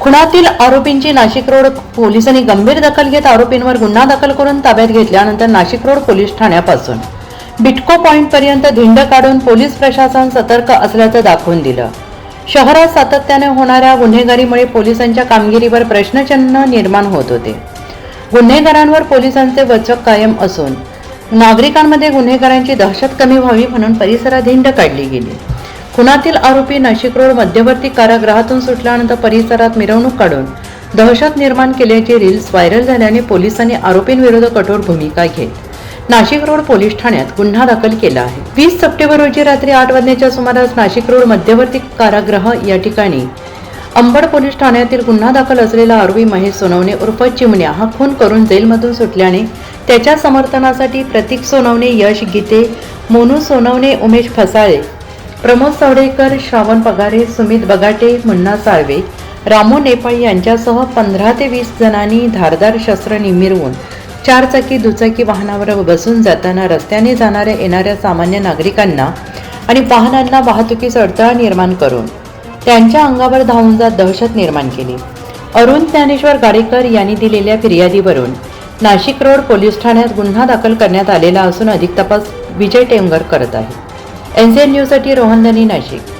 खुणातील आरोपींची नाशिक रोड पोलिसांनी गंभीर दखल घेत आरोपींवर गुन्हा दाखल करून ताब्यात घेतल्यानंतर नाशिक रोड पोलीस ठाण्यापासून. बिटको पॉईंटपर्यंत धिंड काढून पोलीस प्रशासन सतर्क असल्याचं दाखवून दिलं. शहरात सातत्याने होणाऱ्या गुन्हेगारीमुळे पोलिसांच्या कामगिरीवर प्रश्नचिन्ह निर्माण होत होते. गुन्हेगारांवर पोलिसांचे वचक कायम असून नागरिकांमध्ये गुन्हेगारांची दहशत कमी व्हावी म्हणून परिसरात धिंड काढली गेली. खुनातील आरोपी नाशिक रोड मध्यवर्ती कारागृहातून सुटल्यानंतर परिसरात मिरवणूक काढून दहशत निर्माण केल्याची रील्स व्हायरल झाल्याने पोलिसांनी आरोपींविरुद्ध कठोर भूमिका घेत नाशिक रोड पोलीस ठाण्यात गुन्हा दाखल केला आहे. वीस सप्टेंबर रोजी रात्री आठ वाजण्याच्या सुमारास नाशिक रोड मध्यवर्ती कारागृह या ठिकाणी अंबड पोलीस ठाण्यातील गुन्हा दाखल असलेला आरोपी महेश सोनवणे उर्फ चिमण्या हा खून करून जेलमधून सुटल्याने त्याच्या समर्थनासाठी प्रतीक सोनवणे यश गीते मोनू सोनवणे उमेश फसाळे प्रमोद सावडेकर श्रावण पगारे सुमित बगाटे मुन्ना साळवे रामू नेपाळी यांच्यासह पंधरा ते वीस जणांनी धारदार शस्त्र निमिरवून चारचाकी दुचाकी वाहनावर बसून जाताना रस्त्याने जाणाऱ्या येणाऱ्या सामान्य नागरिकांना आणि वाहनांना वाहतुकीस अडथळा निर्माण करून त्यांच्या अंगावर धावून जात दहशत निर्माण केली. अरुण ज्ञानेश्वर गाडेकर यांनी दिलेल्या फिर्यादीवरून नाशिक रोड पोलीस ठाण्यात गुन्हा दाखल करण्यात आलेला असून अधिक तपास विजय टेमगर करत आहे. एन न्यूजसाठी रोहन नाशिक.